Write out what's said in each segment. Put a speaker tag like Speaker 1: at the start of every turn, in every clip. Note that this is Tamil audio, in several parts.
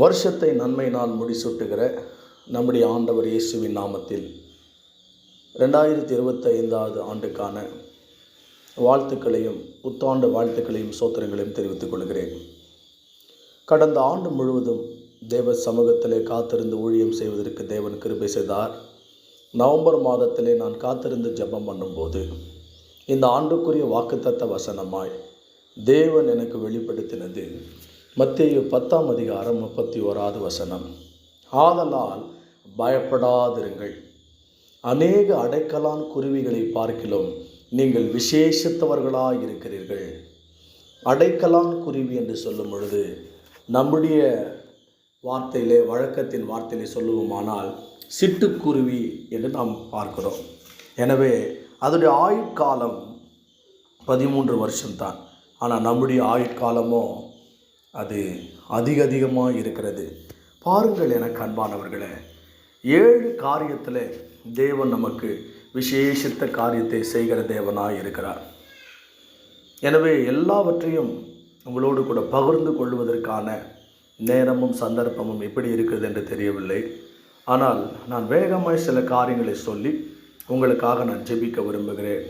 Speaker 1: வருஷத்தை நன்மையினால் முடிசூட்டுகிற நம்முடைய ஆண்டவர் இயேசுவின் நாமத்தில் ரெண்டாயிரத்தி இருபத்தைந்தாவது ஆண்டுக்கான வாழ்த்துக்களையும் புத்தாண்டு வாழ்த்துக்களையும் சோத்திரங்களையும் தெரிவித்துக் கொள்கிறேன். கடந்த ஆண்டு முழுவதும் தேவ சமூகத்திலே காத்திருந்து ஊழியம் செய்வதற்கு தேவன் கிருபை செய்தார். நவம்பர் மாதத்திலே நான் காத்திருந்து ஜெபம் பண்ணும்போது இந்த ஆண்டுக்குரிய வாக்குத்தத்த வசனமாய் தேவன் எனக்கு வெளிப்படுத்தினது. மத்திய பத்தாம் அதிகாரம் முப்பத்தி ஓராவது வசனம். ஆதலால் பயப்படாதிருங்கள். அநேக அடைக்கலான் குருவிகளை பார்க்கிலும் நீங்கள் விசேஷித்தவர்களாக இருக்கிறீர்கள். அடைக்கலான் குருவி என்று சொல்லும் பொழுது நம்முடைய வார்த்தையிலே வழக்கத்தின் வார்த்தையிலே சொல்லுவோமானால் சிட்டுக்குருவி என்று நாம் பார்க்கிறோம். எனவே அதனுடைய ஆயுட்காலம் பதிமூன்று வருஷம்தான். ஆனால் நம்முடைய ஆயுட்காலமோ அது அதிக அதிகமாக இருக்கிறது. பாருங்கள் என அன்பானவர்களே ஏழு காரியத்தில் தேவன் நமக்கு விசேஷித்த காரியத்தை செய்கிற தேவனாக இருக்கிறார். எனவே எல்லாவற்றையும் உங்களோடு கூட பகிர்ந்து கொள்வதற்கான நேரமும் சந்தர்ப்பமும் எப்படி இருக்குது என்று தெரியவில்லை. ஆனால் நான் வேகமாய் சில காரியங்களை சொல்லி உங்களுக்காக நான் ஜெபிக்க விரும்புகிறேன்.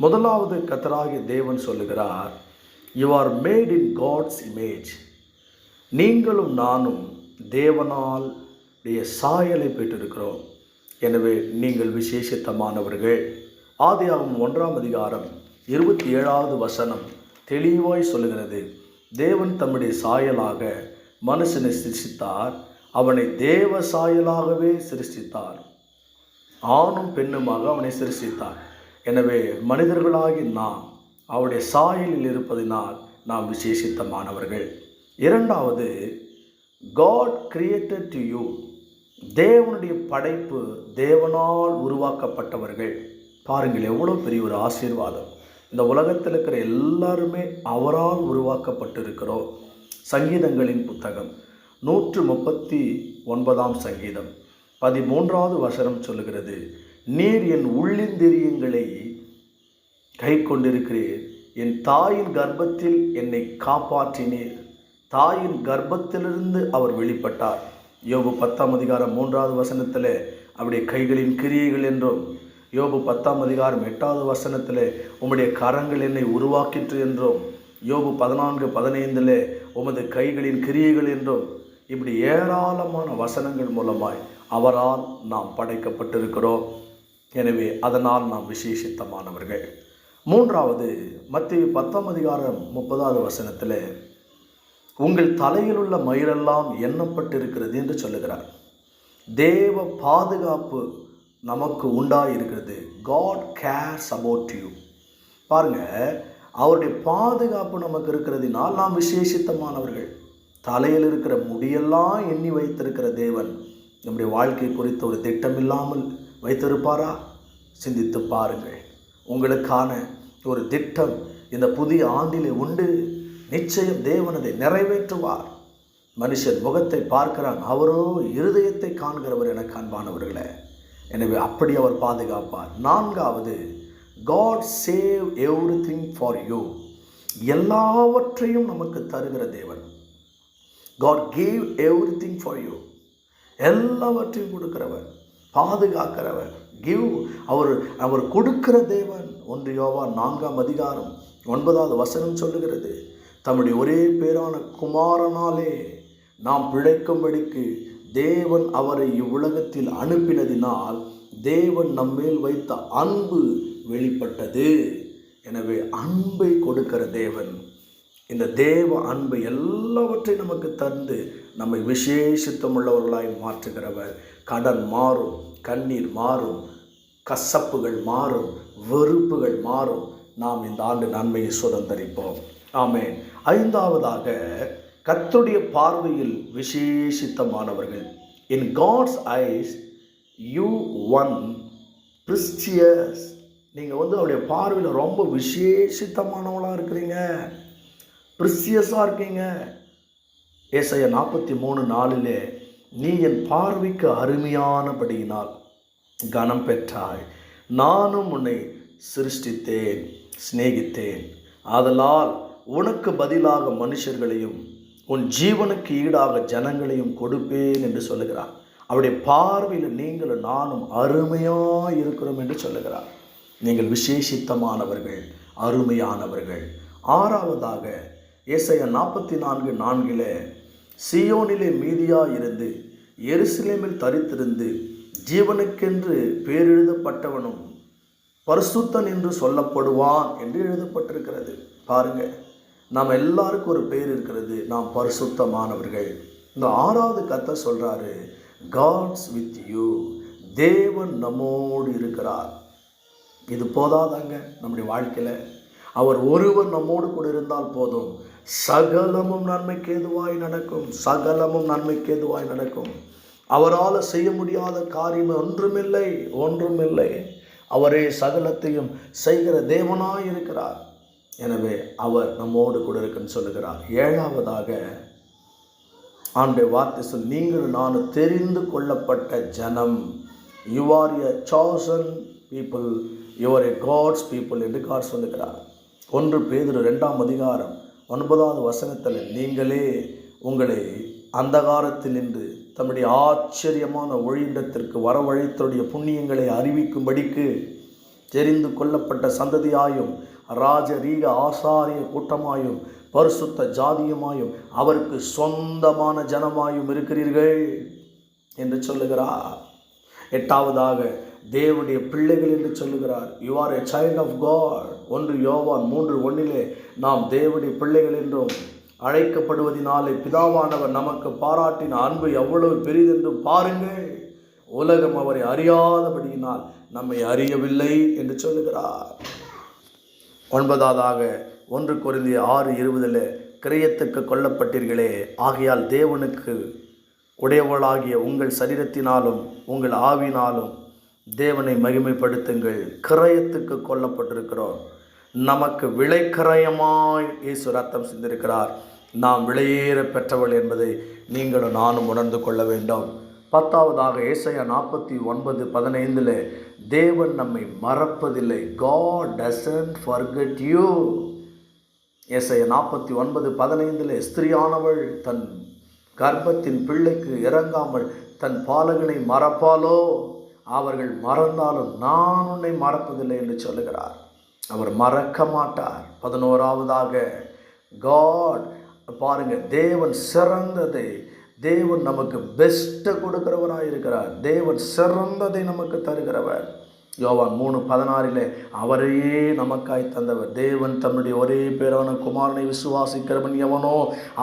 Speaker 1: முதலாவது கத்தராகிய தேவன் சொல்லுகிறார் you are made in God's image நீங்களும் நானும் தேவனால் சாயலை பெற்றிருக்கிறோம். எனவே நீங்கள் விசேஷித்தமானவர்கள். ஆதியாகும் ஒன்றாம் அதிகாரம் இருபத்தி ஏழாவது வசனம் தெளிவாய் சொல்லுகிறது. தேவன் தம்முடைய சாயலாக மனுஷனை சிருஷ்டித்தார். அவனை தேவ சாயலாகவே சிருஷ்டித்தார். ஆணும் பெண்ணுமாக அவனை சிருஷ்டித்தார். எனவே மனிதர்களாகி நாம் அவருடைய சாயலில் இருப்பதினால் நாம் விசேஷித்தமானவர்கள். இரண்டாவது காட் கிரியேட்டட் டு யூ தேவனுடைய படைப்பு தேவனால் உருவாக்கப்பட்டவர்கள். பாருங்கள் எவ்வளோ பெரிய ஒரு ஆசீர்வாதம். இந்த உலகத்தில் இருக்கிற எல்லாருமே அவரால் உருவாக்கப்பட்டிருக்கிறோம். சங்கீதங்களின் புத்தகம் நூற்று முப்பத்தி ஒன்பதாம் சங்கீதம். பதிமூன்றாவது வசனம் சொல்லுகிறது நீர் என் உள்ளிந்திரியங்களை கை கொண்டிருக்கிறீர். என் தாயின் கர்ப்பத்தில் என்னை காப்பாற்றினீர். தாயின் கர்ப்பத்திலிருந்து அவர் வெளிப்பட்டார். யோபு பத்தாம் அதிகாரம் மூன்றாவது வசனத்தில் அவருடைய கைகளின் கிரியைகள் என்றும் யோபு பத்தாம் அதிகாரம் எட்டாவது வசனத்தில் உம்முடைய கரங்கள் என்னை உருவாக்கிற்று என்றும் யோபு பதினான்கு பதினைந்தில் உமது கைகளின் கிரியைகள் என்றும் இப்படி ஏராளமான வசனங்கள் மூலமாய் அவரால் நாம் படைக்கப்பட்டிருக்கிறோம். எனவே அதனால் நாம் விசேஷித்தமானவர்கள். மூன்றாவது மத்திய பத்தாம் அதிகாரம் முப்பதாவது வசனத்தில் உங்கள் தலையில் உள்ள மயிரெல்லாம் எண்ணப்பட்டிருக்கிறது என்று சொல்லுகிறார். தேவ பாதுகாப்பு நமக்கு உண்டாயிருக்கிறது. காட் கேர்ஸ் அபவுட் யூ பாருங்க அவருடைய பாதுகாப்பு நமக்கு இருக்கிறதுனால் நாம் விசேஷித்தமானவர்கள் தலையில் இருக்கிற முடியெல்லாம் எண்ணி வைத்திருக்கிற தேவன் நம்முடைய வாழ்க்கை குறித்த ஒரு திட்டம் இல்லாமல் வைத்திருப்பாரா? சிந்தித்து பாருங்கள். உங்களுக்கான ஒரு திட்டம் இந்த புதிய ஆண்டிலே உண்டு. நிச்சயம் தேவன் அதை நிறைவேற்றுவார். மனுஷன் முகத்தை பார்க்கிறான். அவரோ இருதயத்தை காண்கிறவர் என காண்பானவர்களே எனவே அப்படி அவர் பாதுகாப்பார். நான்காவது God save everything for you எல்லாவற்றையும் நமக்கு தருகிற தேவன். God gave everything for you எல்லாவற்றையும் கொடுக்கிறவர் பாதுகாக்கிறவர். கிவ் அவர் அவர் கொடுக்கிற தேவன். ஒன்று யோவா நான்காம் அதிகாரம் ஒன்பதாவது வசனம் சொல்லுகிறது. தம்முடைய ஒரே பேரான குமாரனாலே நாம் பிழைக்கும்படிக்கு தேவன் அவரை இவ்வுலகத்தில் அனுப்பினதினால் தேவன் நம்மேல் வைத்த அன்பு வெளிப்பட்டது. எனவே அன்பை கொடுக்கிற தேவன். இந்த தேவ அன்பை எல்லாவற்றையும் நமக்கு தந்து நம்மை விசேஷித்தமுள்ளவர்களாய் மாற்றுகிறவர். கடன் மாறும் கண்ணீர் மாறும் கசப்புகள் மாறும் வெறுப்புகள் மாறும். நாம் இந்த ஆண்டு நன்மையை சுதந்திரிப்போம். ஆமே ஐந்தாவதாக கத்துடைய பார்வையில் விசேஷித்தமானவர்கள். In God's eyes you one precious நீங்கள் வந்து அவருடைய பார்வையில் ரொம்ப விசேஷித்தமானவளாக இருக்கிறீங்க. ப்ரிசியஸாக இருக்கீங்க. ஏசைய நாற்பத்தி மூணு நாளிலே நீ என் பார்வைக்கு அருமையானபடியினால் கனம் பெற்றாய். நானும் உன்னை சிருஷ்டித்தேன் சிநேகித்தேன். ஆதலால் உனக்கு பதிலாக மனுஷர்களையும் உன் ஜீவனுக்கு ஈடாக ஜனங்களையும் கொடுப்பேன் என்று சொல்லுகிறார். அவருடைய பார்வையில் நீங்களும் நானும் அருமையாக இருக்கிறோம் என்று சொல்லுகிறார். நீங்கள் விசேஷித்தமானவர்கள் அருமையானவர்கள். ஆறாவதாக ஏசையா நாற்பத்தி நான்கு நான்கில் சியோனிலே மீதியாக இருந்து எருசலேமில் தரித்திருந்து ஜீவனுக்கென்று பேரெழுதப்பட்டவனும் பரிசுத்தன் என்று சொல்லப்படுவான் என்று எழுதப்பட்டிருக்கிறது. பாருங்க நாம் எல்லாருக்கும் ஒரு பேர் இருக்கிறது நாம் பரிசுத்தமானவர்கள். இந்த ஆறாவது கத்தை சொல்கிறாரு காட்ஸ் வித் யூ தேவன் நம்மோடு இருக்கிறார். இது போதாதாங்க நம்முடைய வாழ்க்கையில். அவர் ஒருவர் நம்மோடு கூட இருந்தால் போதும். சகலமும் நன்மைக்கு எதுவாய் நடக்கும் சகலமும் நன்மைக்கு எதுவாய் நடக்கும். அவரால் செய்ய முடியாத காரியம் ஒன்றுமில்லை ஒன்றுமில்லை. அவரே சகலத்தையும் செய்கிற தேவனாய் இருக்கிறார் எனவே அவர் நம்மோடு கூட இருக்குன்னு சொல்லுகிறார். ஏழாவதாக ஆண்டுடைய வார்த்தை சொல் நீங்கள் நான் தெரிந்து கொள்ளப்பட்ட ஜனம். You are a chosen people your a God's people என்று காட் சொல்லுகிறார். ஒன்று பேதிரு ரெண்டாம் அதிகாரம் ஒன்பதாவது வசனத்தில் நீங்களே உங்களை அந்தகாரத்தில் நின்று தம்முடைய ஆச்சரியமான ஒழிண்டத்திற்கு வரவழைத்துடைய புண்ணியங்களை அறிவிக்கும்படிக்கு தெரிந்து கொள்ளப்பட்ட சந்ததியாயும் ராஜரீக ஆசாரிய கூட்டமாயும் பரிசுத்த ஜாதியுமாயும் அவருக்கு சொந்தமான ஜனமாயும் இருக்கிறீர்கள் என்று சொல்லுகிறார். எட்டாவதாக தேவனுடைய பிள்ளைகள் என்று சொல்லுகிறார். You are a child of God ஒன்று யோவான் மூன்று ஒன்றிலே நாம் தேவனுடைய பிள்ளைகள் என்றும் அழைக்கப்படுவதினாலே பிதாவானவர் நமக்கு பாராட்டின அன்பு எவ்வளவு பெரிதென்று பாருங்கள் உலகம் அவரை அறியாதபடியினால் நம்மை அறியவில்லை என்று சொல்லுகிறார். ஒன்பதாவதாக ஒன்று குறைந்திய ஆறு இருபதில் கிரயத்துக்கு கொல்லப்பட்டீர்களே ஆகையால் தேவனுக்கு உடையவளாகிய உங்கள் சரீரத்தினாலும் உங்கள் ஆவினாலும் தேவனை மகிமைப்படுத்துங்கள். கிரயத்துக்கு கொல்லப்பட்டிருக்கிறோம். நமக்கு விளைக்கரயமாய் இயேசு ரத்தம் சிந்திருக்கிறார். நாம் விலையேற பெற்றவள் என்பதை நீங்களும் நானும் உணர்ந்து கொள்ள வேண்டும். பத்தாவதாக ஏசையா நாற்பத்தி ஒன்பது பதினைந்தில் தேவன் நம்மை மறப்பதில்லை. காட் டசன்ட் ஃபர்கெட் யூ ஏசைய நாற்பத்தி ஒன்பது பதினைந்தில் ஸ்திரியானவள் தன் கர்ப்பத்தின் பிள்ளைக்கு இறங்காமல் தன் பாலகனை மறப்பாலோ அவர்கள் மறந்தாலும் நான் உன்னை மறப்பதில்லை என்று சொல்லுகிறார். அவர் மறக்க மாட்டார். பதினோராவதாக காட் பாருங்கள் தேவன் சிறந்ததை தேவன் நமக்கு பெஸ்ட்டை கொடுக்கிறவராக இருக்கிறார் தேவன் சிறந்ததை நமக்கு தருகிறவர். யோவான் மூணு பதினாறிலே அவரையே நமக்காய் தந்தவர். தேவன் தன்னுடைய ஒரே பேரான குமாரனை விசுவாசிக்கிறவன் எவனோ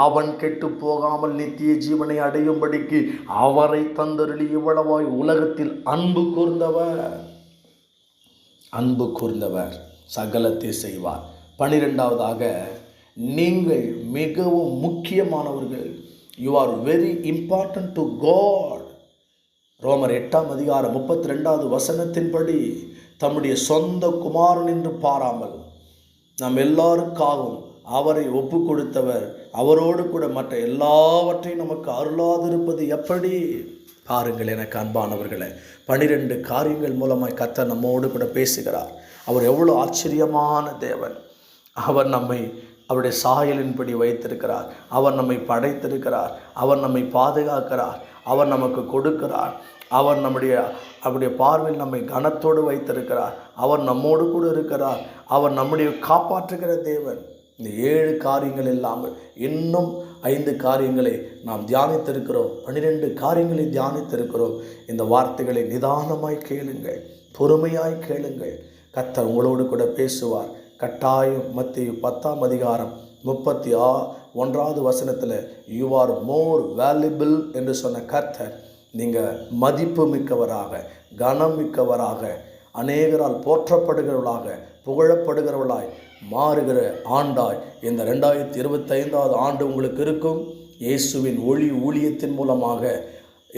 Speaker 1: அவன் கெட்டு போகாமல் நித்திய ஜீவனை அடையும்படிக்கு அவரை தந்தருளி இவ்வளவாய் உலகத்தில் அன்பு கூர்ந்தவர். அன்பு கூர்ந்தவர். சகலத்தை செய்வார். பனிரெண்டாவதாக நீங்கள் மிகவும் முக்கியமானவர்கள். You are very important to God ரோமர் எட்டாம் அதிகாரம் முப்பத்தி ரெண்டாவது வசனத்தின்படி தம்முடைய சொந்த குமாரன் என்று பாராமல் நம் எல்லாருக்காகவும் அவரை ஒப்பு கொடுத்தவர் அவரோடு கூட மற்ற எல்லாவற்றையும் நமக்கு அருளாதிருப்பது எப்படி? பாருங்கள் எனக்கு அன்பானவர்களை பனிரெண்டு காரியங்கள் மூலமாக கத்த நம்மோடு கூட பேசுகிறார். அவர் எவ்வளோ ஆச்சரியமான தேவன். அவர் நம்மை அவருடைய சாயலின்படி வைத்திருக்கிறார். அவர் நம்மை படைத்திருக்கிறார். அவர் நம்மை பாதுகாக்கிறார். அவர் நமக்கு கொடுக்கிறார். அவர் நம்முடைய அவருடைய பார்வையில் நம்மை கனத்தோடு வைத்திருக்கிறார். அவர் நம்மோடு கூட இருக்கிறார். அவர் நம்முடைய காப்பாற்றுகிற தேவன். இந்த ஏழு காரியங்கள் இல்லாமல் இன்னும் ஐந்து காரியங்களை நாம் தியானித்திருக்கிறோம். பன்னிரெண்டு காரியங்களை தியானித்திருக்கிறோம். இந்த வார்த்தைகளை நிதானமாய் கேளுங்கள். பொறுமையாய் கேளுங்கள். கத்தர் உங்களோடு கூட பேசுவார். கட்டாயம் மத்திய பத்தாம் அதிகாரம் முப்பத்தி ஆ ஒன்றாவது வசனத்தில் யூ ஆர் மோர் வேல்யூபிள் என்று சொன்ன கர்த்தர் நீங்கள் மதிப்பு மிக்கவராக கனம் மிக்கவராக அநேகரால் போற்றப்படுகிறவளாக புகழப்படுகிறவளாய் மாறுகிற ஆண்டாய். இந்த ரெண்டாயிரத்தி இருபத்தைந்தாவது ஆண்டு உங்களுக்கு இருக்கும். இயேசுவின் ஒளி ஊழியத்தின் மூலமாக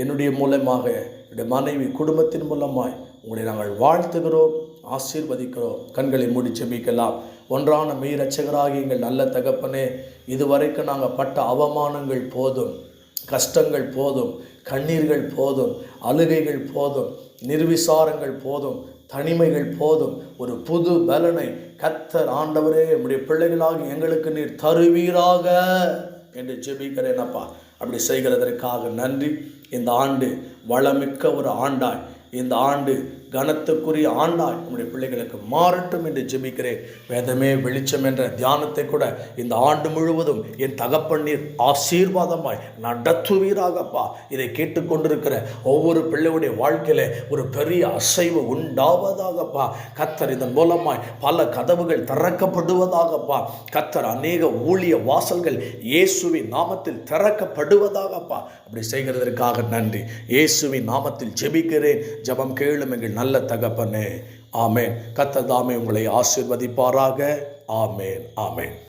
Speaker 1: என்னுடைய மூலமாக என்னுடைய மனைவி குடும்பத்தின் மூலமாய் உங்களை நாங்கள் வாழ்த்துகிறோம். ஆசீர்வதிக்கிறோம். கண்களை மூடி செபிக்கலாம் ஒன்றான மெய் எங்கள் நல்ல தகப்பனே இதுவரைக்கும் நாங்கள் பட்ட அவமானங்கள் போதும் கஷ்டங்கள் போதும் கண்ணீர்கள் போதும் அழுகைகள் போதும் நிர்விசாரங்கள் போதும் தனிமைகள் போதும். ஒரு புது பலனை கத்தர் ஆண்டவரே நம்முடைய பிள்ளைகளாக எங்களுக்கு நீர் தருவீராக என்று ஜெபிக்கிறேன் அப்பா. அப்படி செய்கிறதற்காக நன்றி. இந்த ஆண்டு வளமிக்க ஒரு ஆண்டாய். இந்த ஆண்டு கனத்துக்குரிய ஆண்டாய் உங்களுடைய பிள்ளைகளுக்கு மாறட்டும் என்று ஜெபிக்கிறேன். வேதமே வெளிச்சம் என்ற தியானத்தை கூட இந்த ஆண்டு முழுவதும் என் தகப்பண்ணீர் ஆசீர்வாதமாய் நடத்துவீராகப்பா. இதை கேட்டுக்கொண்டிருக்கிற ஒவ்வொரு பிள்ளையுடைய வாழ்க்கையில ஒரு பெரிய அசைவு உண்டாவதாகப்பா. கத்தர் இதன் மூலமாய் பல கதவுகள் திறக்கப்படுவதாகப்பா. கத்தர் அநேக ஊழிய வாசல்கள் இயேசுவின் நாமத்தில் திறக்கப்படுவதாகப்பா. அப்படி செய்கிறதற்காக நன்றி. இயேசுவின் நாமத்தில் ஜெபிக்கிறேன். ஜபம் கேளும் எங்கள் நல்ல நல்ல தகப்பனே. ஆமேன். கத்ததாமே உங்களை ஆசீர்வதிப்பாராக. ஆமேன். ஆமேன்.